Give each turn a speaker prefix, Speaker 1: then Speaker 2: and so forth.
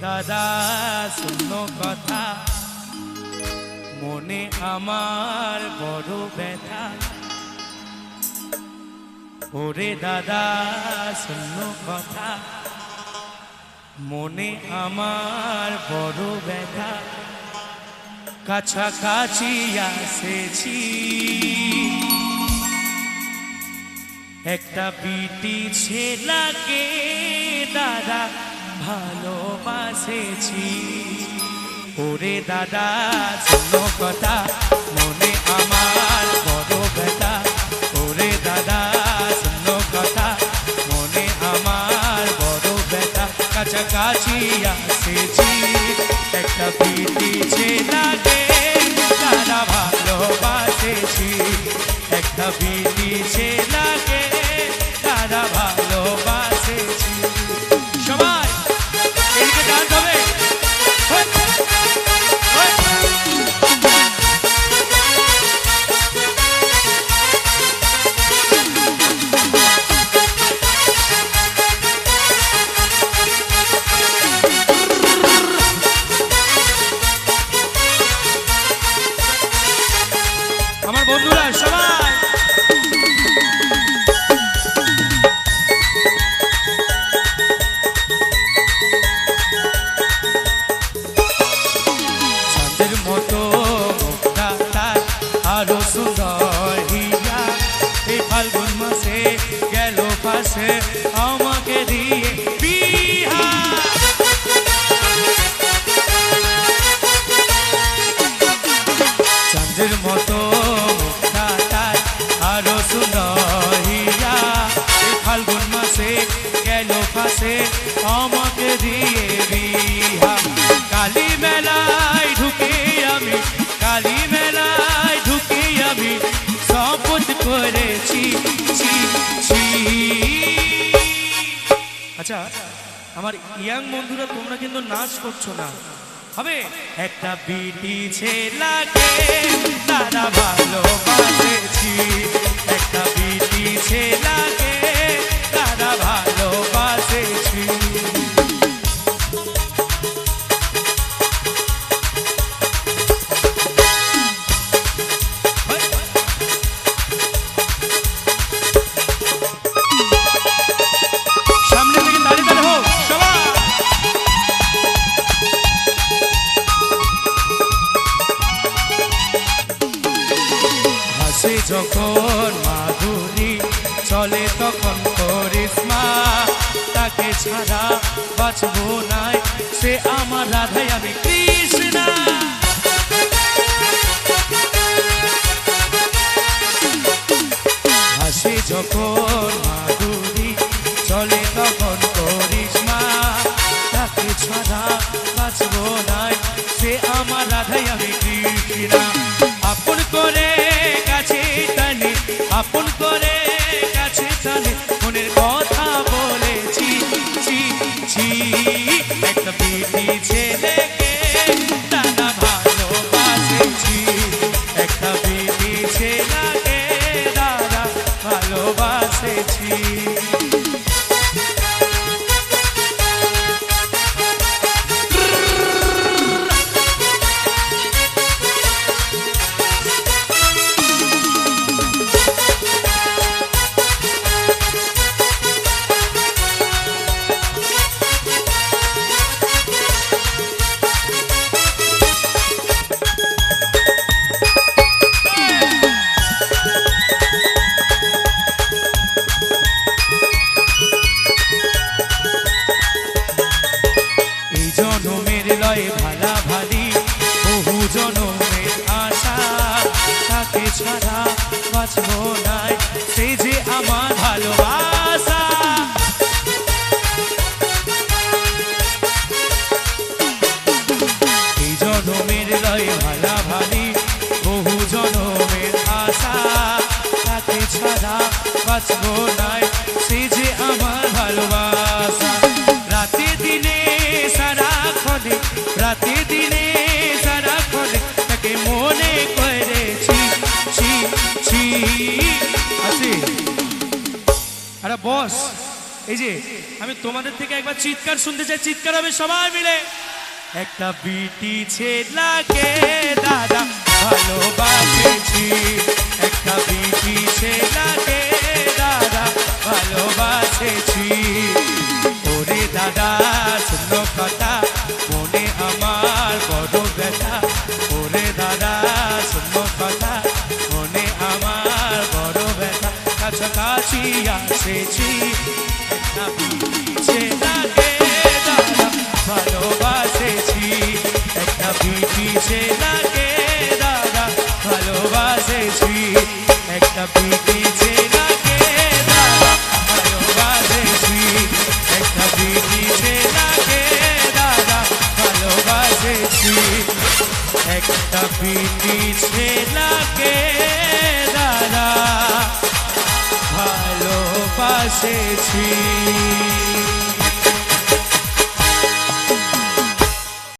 Speaker 1: দাদা শূন্য কথা। মনে আমার বড় ব্যথা। ওরে দাদা শূন্য কথা। মনে আমার বড় ব্যথা। কাছাকাছি আসেছি। একটা বিটি ছেলাকে, দাদা ভালোবাসেছি। ওরে দাদা বন্ধুরা সবাই। চাঁদের মতো আরও সুন্দর হিয়া এই ফাল্গুন মাসে আমাকে দিয়ে আমার ইয়াং বন্ধুরা, তোমরা কিন্তু নাচ করছ না। হবে? একটা বিটি ছেলাকে তারা ভালোবাসেছি। একটা বিটি ছেলাকে তারা হাসে যখন মাধুরী চলে তখন করিসমা তাকে ছাড়া বাঁচবো নাই, সে আমার রাধাই আমি কৃষ্ণা। করে কাছে টানে মনের ছাড়া বাঁচব নাই। সে যে আমার ভালোবাসা। এই জনমের লয়ে আরে বস, এই যে আমি তোমাদের থেকে একবার চিৎকার শুনতে চাই, চিৎকার হবে সবাই মিলে। একটা বিটি ছেলাকে দাদা ভালোবাসেছি দাদা ভালোবাসেছি। একটা বিছে লাগে দাদা ভালোবাসেছি